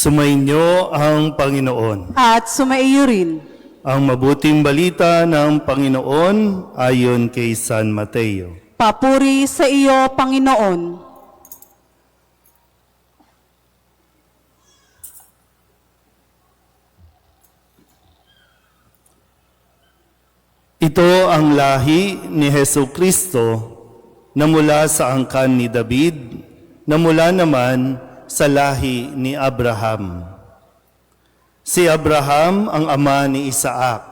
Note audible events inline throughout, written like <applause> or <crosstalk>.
Sumainyo ang Panginoon. at sumaiyo rin. Ang mabuting balita ng Panginoon ayon kay San Mateo. Papuri sa iyo, Panginoon. Ito ang lahi ni Heso Kristo na mula sa angkan ni David, na mula naman sa lahi ni Abraham. Si Abraham ang ama ni Isaac.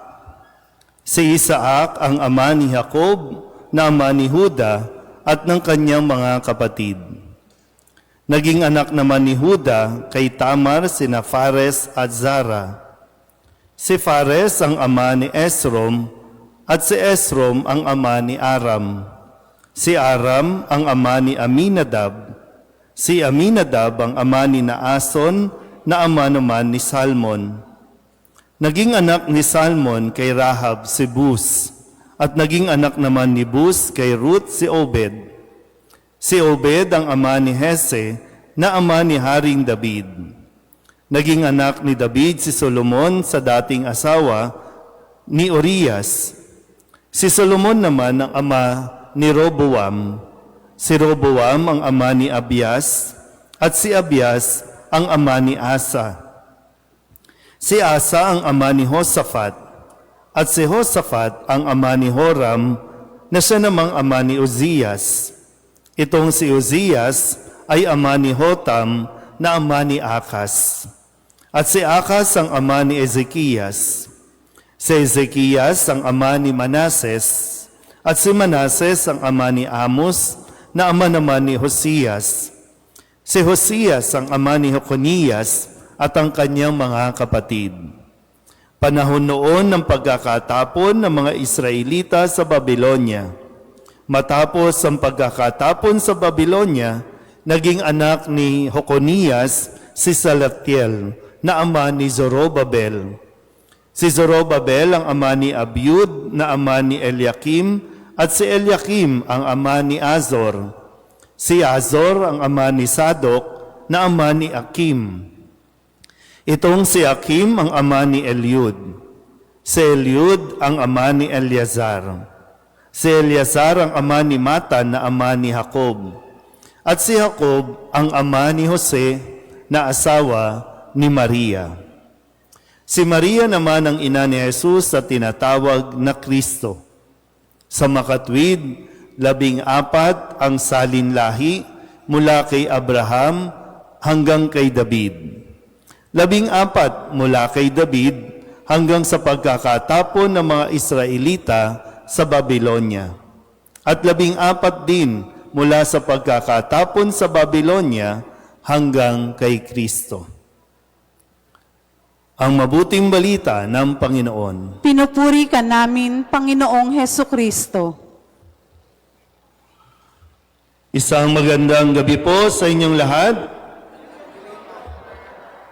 Si Isaac ang ama ni Jacob, na ama ni Huda at ng kanyang mga kapatid. Naging anak naman ni Huda kay Tamar sina Fares at Zara. Si Fares ang ama ni Esrom at si Esrom ang ama ni Aram. Si Aram ang ama ni Aminadab. Si Aminadab ang ama ni Naason na ama naman ni Salmon. Naging anak ni Salmon kay Rahab si Bus at naging anak naman ni Bus kay Ruth si Obed. Si Obed ang ama ni Hese na ama ni Haring David. Naging anak ni David si Solomon sa dating asawa ni Urias. Si Solomon naman ang ama ni Roboam. Si Roboam ang ama ni Abias at si Abias ang ama ni Asa. Si Asa ang ama ni Hosafat at si Hosafat ang ama ni Horam na siya namang ama ni Uzias. Itong si Uzias ay ama ni Hotam na ama ni Akas. At si Akas ang ama ni Ezekias. Si Ezekias ang ama ni Manases. At si Manases ang ama ni Amos na ama naman ni Hosias. Si Hosias ang ama ni Jeconias at ang kanyang mga kapatid. Panahon noon ng pagkakatapon ng mga Israelita sa Babylonia. Matapos ang pagkakatapon sa Babylonia, naging anak ni Jeconias si Salatiel na ama ni Zorobabel. Si Zorobabel ang ama ni Abiud na ama ni Eliakim at si Eliakim ang ama ni Azor. Si Azor ang ama ni Sadok na ama ni Akim. Itong si Akim ang ama ni Eliud. Si Eliud ang ama ni Eleazar. Si Eleazar ang ama ni Matan na ama ni Jacob. At si Jacob ang ama ni Jose na asawa ni Maria. Si Maria naman ang ina ni Jesus sa tinatawag na Kristo. Sa makatwid, labing apat ang salin lahi mula kay Abraham hanggang kay David. Labing apat mula kay David hanggang sa pagkakatapon ng mga Israelita sa Babylonia. At labing apat din mula sa pagkakatapon sa Babylonia hanggang kay Kristo. Ang mabuting balita ng Panginoon. Pinupuri ka namin, Panginoong Heso Kristo. Isang magandang gabi po sa inyong lahat.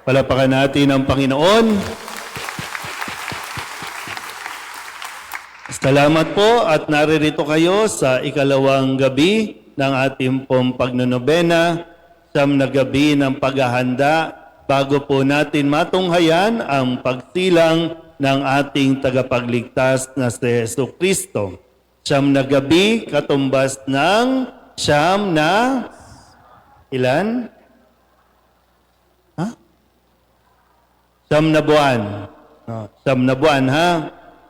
Palapakan natin ang Panginoon. Salamat po at naririto kayo sa ikalawang gabi ng ating pong pagnonobena, siyam na gabi ng paghahanda bago po natin matunghayan ang pagsilang ng ating tagapagligtas na si Yesu Kristo. Siyam na gabi katumbas ng siyam na ilan? Ha? Siyam na buwan. No, siyam na buwan, ha?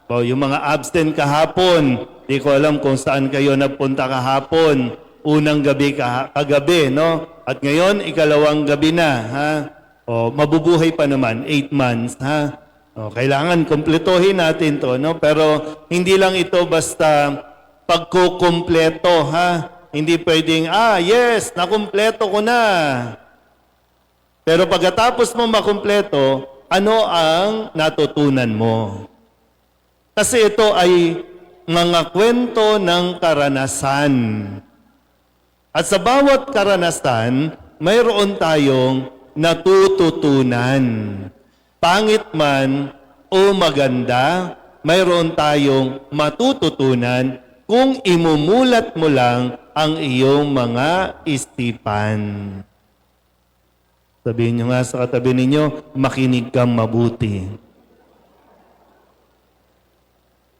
O, yung mga absent kahapon, di ko alam kung saan kayo nagpunta kahapon. Unang gabi kaha- kagabi, no? At ngayon, ikalawang gabi na, ha? O, mabubuhay pa naman, eight months, ha? O, kailangan kumpletuhin natin to, no? Pero hindi lang ito basta pagkukumpleto, ha? Hindi pwedeng, ah, yes, nakumpleto ko na. Pero pagkatapos mo makumpleto, ano ang natutunan mo? Kasi ito ay mga kwento ng karanasan. At sa bawat karanasan, mayroon tayong natututunan. Pangit man o maganda, mayroon tayong matututunan kung imumulat mo lang ang iyong mga istipan. Sabihin nyo nga sa katabi ninyo, makinig kang mabuti.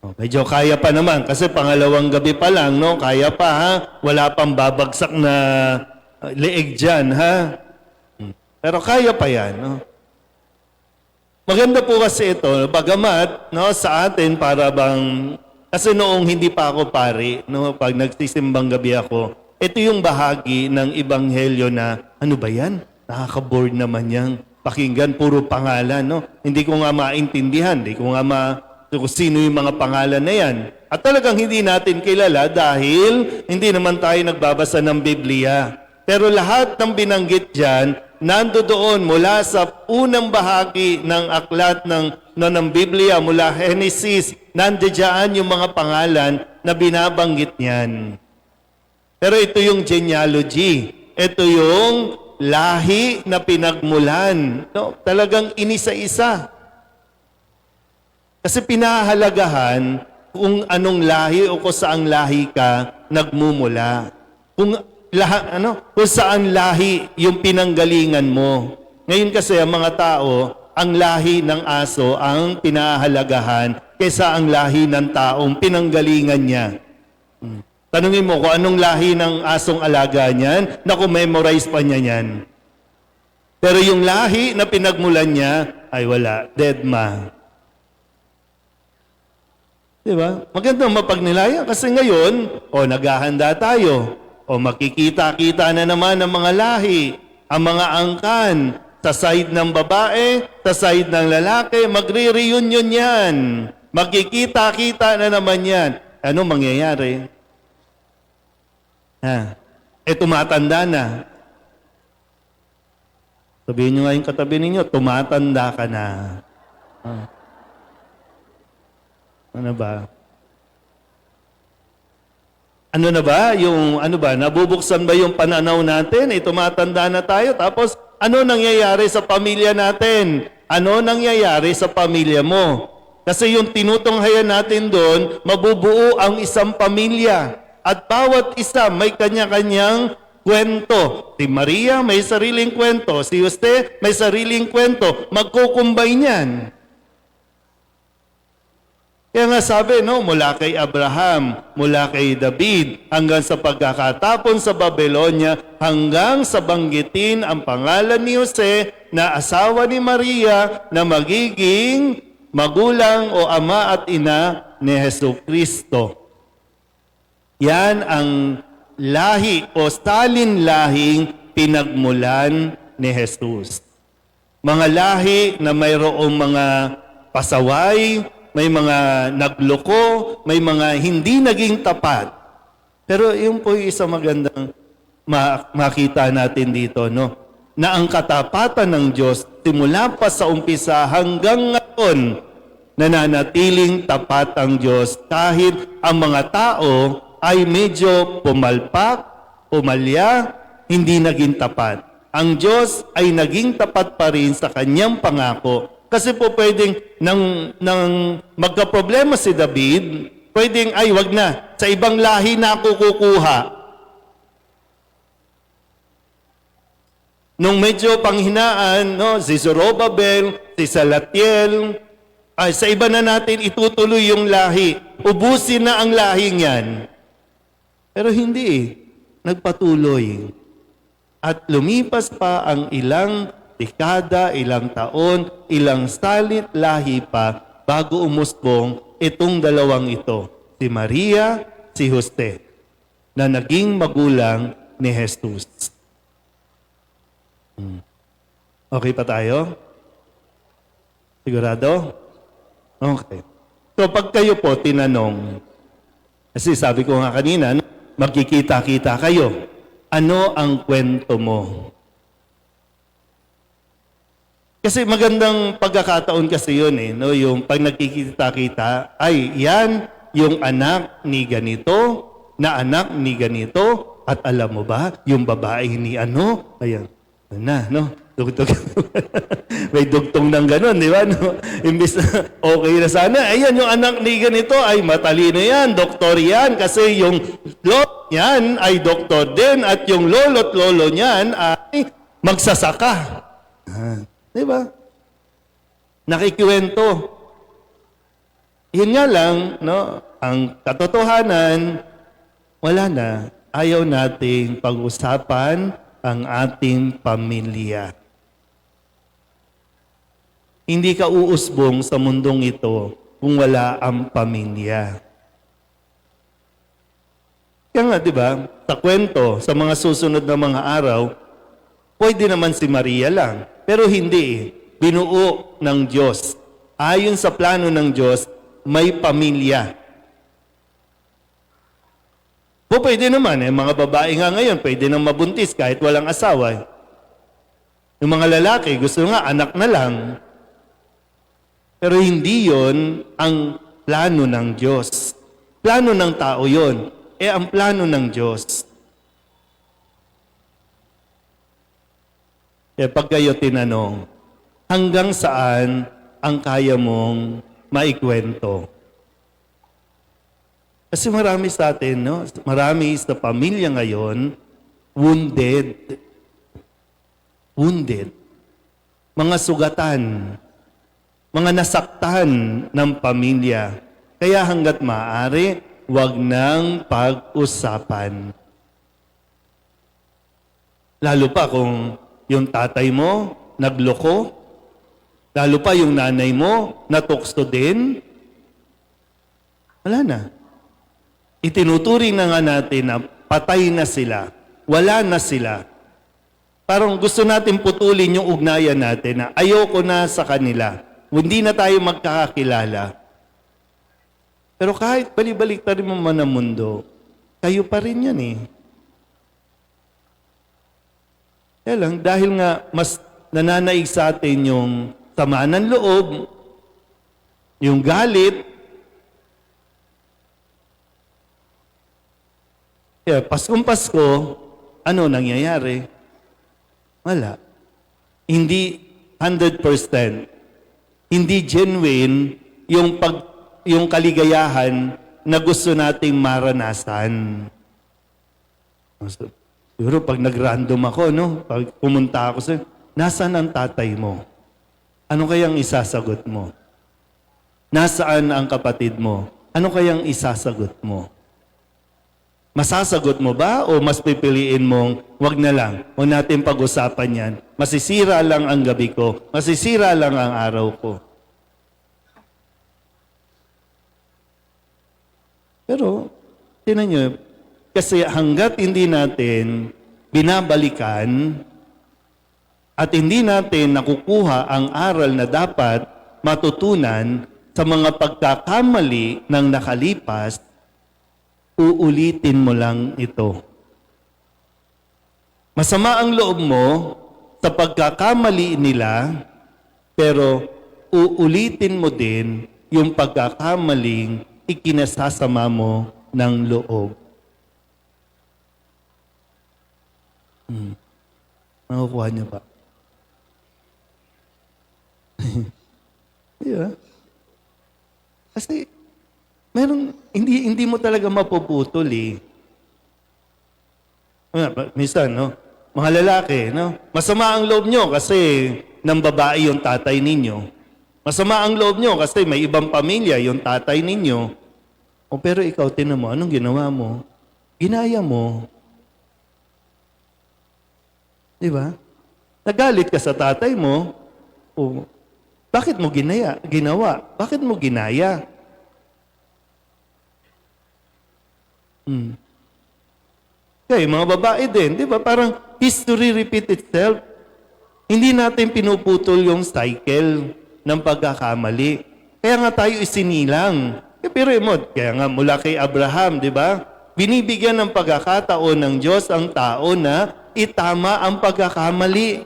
Oh, medyo kaya pa naman kasi pangalawang gabi pa lang, no? Kaya pa ha? Wala pang babagsak na uh, leeg dyan, ha? Pero kaya pa yan, no? Maganda po kasi ito, bagamat no, sa atin para bang, kasi noong hindi pa ako pari, no, pag nagsisimbang gabi ako, ito yung bahagi ng ibanghelyo na, ano ba yan? Nakaka-board naman yan. Pakinggan, puro pangalan, no? Hindi ko nga maintindihan, hindi ko nga ma kung sino yung mga pangalan na yan. At talagang hindi natin kilala dahil hindi naman tayo nagbabasa ng Biblia. Pero lahat ng binanggit dyan, nando doon mula sa unang bahagi ng aklat ng, no, ng Biblia, mula Genesis, nandiyan yung mga pangalan na binabanggit niyan. Pero ito yung genealogy. Ito yung lahi na pinagmulan. No? Talagang inisa-isa. Kasi pinahalagahan kung anong lahi o kung saang lahi ka nagmumula. Kung, laha, ano, kung saan lahi yung pinanggalingan mo. Ngayon kasi ang mga tao, ang lahi ng aso ang pinahalagahan kaysa ang lahi ng taong pinanggalingan niya. Hmm. Tanungin mo kung anong lahi ng asong alaga niyan, naku-memorize pa niya yan. Pero yung lahi na pinagmulan niya, ay wala, dead ma. Di ba? Magandang mapagnilayan kasi ngayon, o naghahanda tayo, o makikita-kita na naman ang mga lahi, ang mga angkan, sa side ng babae, sa side ng lalaki, magre-reunion yan. Magkikita-kita na naman yan. Ano mangyayari? Ha? Eh, tumatanda na. Sabihin nyo nga yung katabi ninyo, tumatanda ka na. Ah. Ano ba? Ano na ba? Yung, ano ba? Nabubuksan ba yung pananaw natin? Eh, tumatanda na tayo. Tapos, ano nangyayari sa pamilya natin? Ano nangyayari sa pamilya mo? Kasi yung tinutunghayan natin doon, mabubuo ang isang pamilya. At bawat isa may kanya-kanyang kwento. Si Maria may sariling kwento. Si Jose may sariling kwento. Magkukumbay niyan. Kaya nga sabi, no, mula kay Abraham, mula kay David, hanggang sa pagkakatapon sa Babylonia, hanggang sa banggitin ang pangalan ni Jose na asawa ni Maria na magiging magulang o ama at ina ni Heso Kristo. Yan ang lahi o stalin lahing pinagmulan ni Jesus. Mga lahi na mayroong mga pasaway, may mga nagloko, may mga hindi naging tapat. Pero yun po yung isang magandang ma- makita natin dito, no? Na ang katapatan ng Diyos, simula pa sa umpisa hanggang ngayon, nananatiling tapat ang Diyos kahit ang mga tao ay medyo pumalpak, pumalya, hindi naging tapat. Ang Diyos ay naging tapat pa rin sa kanyang pangako kasi po pwedeng nang, nang magka-problema si David, pwedeng, ay wag na, sa ibang lahi na ako kukuha. Nung medyo panghinaan, no, si Zorobabel, si Salatiel, ay sa iba na natin itutuloy yung lahi. Ubusin na ang lahi niyan. Pero hindi eh. Nagpatuloy. At lumipas pa ang ilang dekada, ilang taon, ilang salit lahi pa bago umusbong itong dalawang ito, si Maria, si Jose, na naging magulang ni Jesus. Hmm. Okay pa tayo? Sigurado? Okay. So pag kayo po tinanong, kasi sabi ko nga kanina, magkikita-kita kayo, ano ang kwento mo? Kasi magandang pagkakataon kasi yun eh, no? yung pag nagkikita-kita, ay yan yung anak ni ganito, na anak ni ganito, at alam mo ba, yung babae ni ano, ayan, na, no? Dugtog. <laughs> May dugtong ng ganun, di ba? No? Imbis na okay na sana, ayan yung anak ni ganito, ay matalino yan, doktor yan, kasi yung lolo niyan ay doktor din, at yung lolo't lolo niyan ay magsasaka. Ah, di ba? Nakikiwento. Yun nga lang, no, ang katotohanan, wala na. Ayaw nating pag-usapan ang ating pamilya. Hindi ka uusbong sa mundong ito kung wala ang pamilya. Kaya nga, di ba, sa kwento, sa mga susunod na mga araw, pwede naman si Maria lang. Pero hindi. Binuo ng Diyos. Ayon sa plano ng Diyos, may pamilya. O pwede naman eh, mga babae nga ngayon, pwede nang mabuntis kahit walang asawa. Yung mga lalaki, gusto nga anak na lang. Pero hindi yon ang plano ng Diyos. Plano ng tao yon. Eh, ang plano ng Diyos. Eh, pag kayo tinanong, hanggang saan ang kaya mong maikwento? Kasi marami sa atin, no? marami sa pamilya ngayon, wounded. Wounded. Mga sugatan. Mga nasaktan ng pamilya. Kaya hanggat maaari, wag nang pag-usapan. Lalo pa kung yung tatay mo nagloko, lalo pa yung nanay mo natukso din, wala na. Itinuturing na nga natin na patay na sila, wala na sila. Parang gusto natin putulin yung ugnayan natin na ayoko na sa kanila. Hindi na tayo magkakakilala. Pero kahit balibalik ta rin mo man ang mundo, kayo pa rin yan eh. Kaya lang, dahil nga mas nananaig sa atin yung sama ng loob, yung galit, kaya Paskong Pasko, ano nangyayari? Wala. Hindi 100%. Hindi genuine yung pag yung kaligayahan na gusto nating maranasan. Siguro pag nag-random ako, no? Pag pumunta ako sa, nasaan ang tatay mo? Ano kayang isasagot mo? Nasaan ang kapatid mo? Ano kayang isasagot mo? Masasagot mo ba o mas pipiliin mong wag na lang, huwag natin pag-usapan yan. Masisira lang ang gabi ko. Masisira lang ang araw ko. Pero, tinan nyo, kasi hanggat hindi natin binabalikan at hindi natin nakukuha ang aral na dapat matutunan sa mga pagkakamali ng nakalipas, uulitin mo lang ito. Masama ang loob mo sa pagkakamali nila, pero uulitin mo din yung pagkakamaling ikinasasama mo ng loob. Hmm. Nakukuha niyo pa. <laughs> yeah. Kasi, meron, hindi, hindi mo talaga mapuputol eh. Minsan, no? Mga lalaki, no? Masama ang loob nyo kasi ng babae yung tatay ninyo. Masama ang loob nyo kasi may ibang pamilya yung tatay ninyo. O pero ikaw, tinan mo, anong ginawa mo? Ginaya mo. Di ba? Nagalit ka sa tatay mo. O, bakit mo ginaya, ginawa? Bakit mo ginaya? Hmm. Kaya mga babae din, di ba? Parang history repeat itself. Hindi natin pinuputol yung cycle ng pagkakamali. Kaya nga tayo isinilang. Eh, pero mo, kaya nga mula kay Abraham, di ba? Binibigyan ng pagkakataon ng Diyos ang tao na itama ang pagkakamali.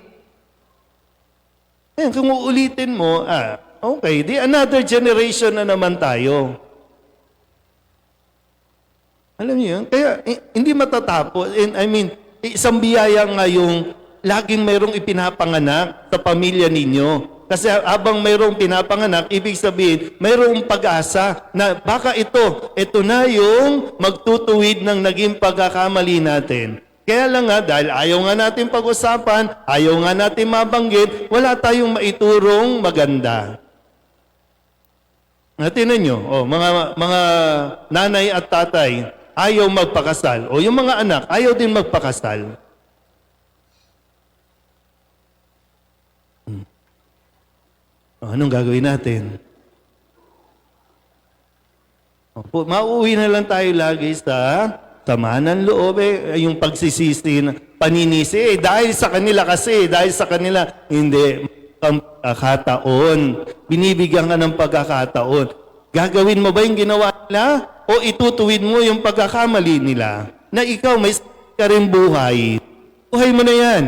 Eh, kung uulitin mo, ah, okay, di another generation na naman tayo. Alam niyo yun? Kaya eh, hindi matatapos. And, I mean, isang biyaya nga yung laging mayroong ipinapanganak sa pamilya ninyo. Kasi habang mayroong pinapanganak, ibig sabihin, mayroong pag-asa na baka ito, ito na yung magtutuwid ng naging pagkakamali natin. Kaya lang nga, dahil ayaw nga natin pag-usapan, ayaw nga natin mabanggit, wala tayong maiturong maganda. Na tinan nyo, oh, mga, mga nanay at tatay, ayaw magpakasal. O yung mga anak, ayaw din magpakasal. Hmm. O, anong gagawin natin? Opo, mauwi na lang tayo lagi sa sama ng loob eh, yung pagsisisi, paninisi eh, dahil sa kanila kasi, dahil sa kanila, hindi, pagkakataon, binibigyan ka ng pagkakataon. Gagawin mo ba yung ginawa nila? O itutuwid mo yung pagkakamali nila? Na ikaw may ka rin buhay. Buhay mo na yan.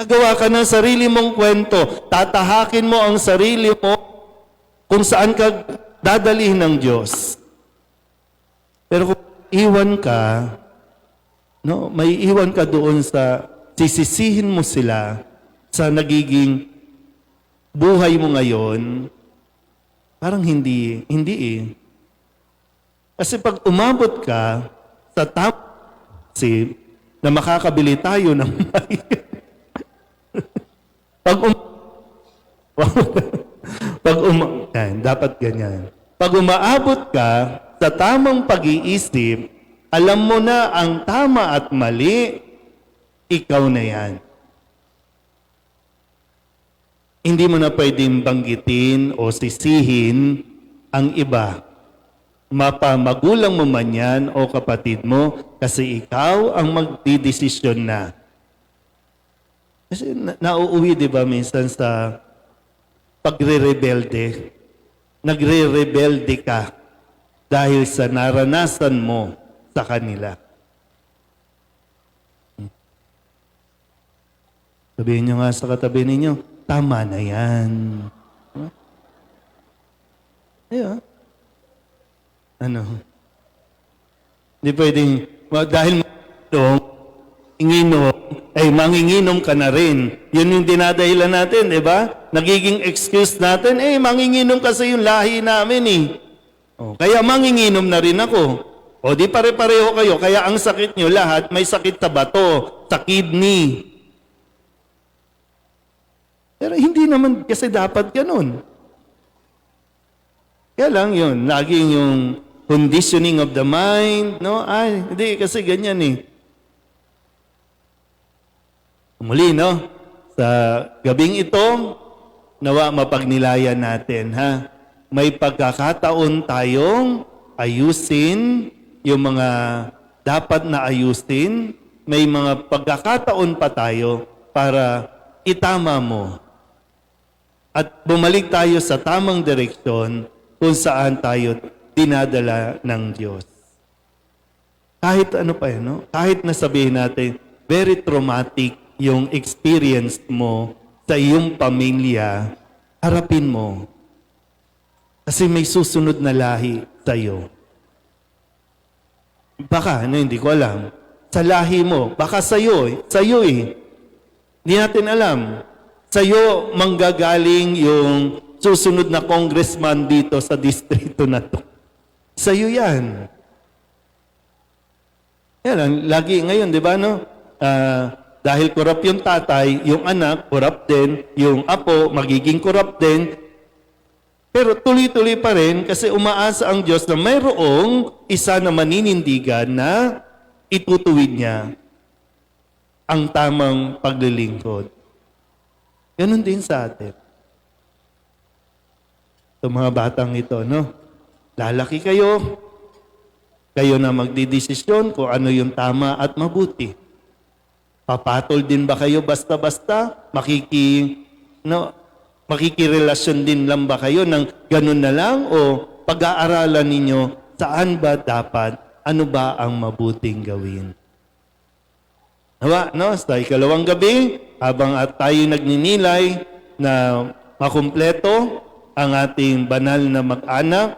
Gagawa ka ng sarili mong kwento. Tatahakin mo ang sarili mo kung saan ka dadalhin ng Diyos. Pero kung iwan ka, no, may iwan ka doon sa sisisihin mo sila sa nagiging buhay mo ngayon, parang hindi, hindi eh. Kasi pag umabot ka sa top si na makakabili tayo ng <laughs> pag um, <laughs> pag yan, dapat ganyan. Pag umaabot ka sa tamang pag-iisip, alam mo na ang tama at mali, ikaw na yan. Hindi mo na pwedeng banggitin o sisihin ang iba. Mapa magulang mo man yan o kapatid mo kasi ikaw ang magdidesisyon na. Kasi na- nauuwi, di ba, minsan sa pagre-rebelde. Nagre-rebelde ka dahil sa naranasan mo sa kanila. Sabihin nyo nga sa katabi ninyo, tama na yan. Ayun. Ano? Hindi pwedeng, dahil mo inginom, ay manginginom ka na rin. Yun yung dinadahilan natin, di ba? Nagiging excuse natin, eh, manginginom kasi yung lahi namin eh. Oh, kaya manginginom na rin ako. O di pare-pareho kayo, kaya ang sakit nyo lahat, may sakit sa bato, sa kidney. Pero hindi naman kasi dapat ganun. Kaya lang yun, laging yung conditioning of the mind, no? Ay, hindi, kasi ganyan eh. Muli, no? Sa gabing ito, nawa mapagnilayan natin, ha? May pagkakataon tayong ayusin yung mga dapat na ayusin. May mga pagkakataon pa tayo para itama mo. At bumalik tayo sa tamang direksyon kung saan tayo dinadala ng Diyos. Kahit ano pa yun, no? Kahit nasabihin natin, very traumatic yung experience mo sa iyong pamilya, harapin mo. Kasi may susunod na lahi sa iyo. Baka, ano, hindi ko alam. Sa lahi mo, baka sa iyo, eh. sa iyo eh. Hindi natin alam. Sa iyo manggagaling yung susunod na congressman dito sa distrito na to. Sa iyo yan. Yan, ang lagi ngayon, di ba, no? Ah, dahil korap yung tatay, yung anak, korap din, yung apo, magiging korap din. Pero tuloy-tuloy pa rin kasi umaasa ang Diyos na mayroong isa na maninindigan na itutuwid niya ang tamang paglilingkod. Ganon din sa atin. Itong mga batang ito, no? Lalaki kayo, kayo na magdidesisyon kung ano yung tama at mabuti. Papatol din ba kayo basta-basta? Makiki, no, makikirelasyon din lang ba kayo ng ganun na lang? O pag-aaralan ninyo saan ba dapat, ano ba ang mabuting gawin? Hawa, no? Sa ikalawang gabi, habang at tayo nagninilay na makumpleto ang ating banal na mag-anak,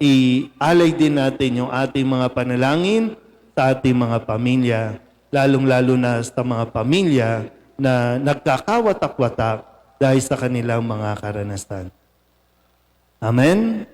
i-alay din natin yung ating mga panalangin sa ating mga pamilya, lalong-lalo na sa mga pamilya na nagkakawatak-watak dahil sa kanilang mga karanasan. Amen?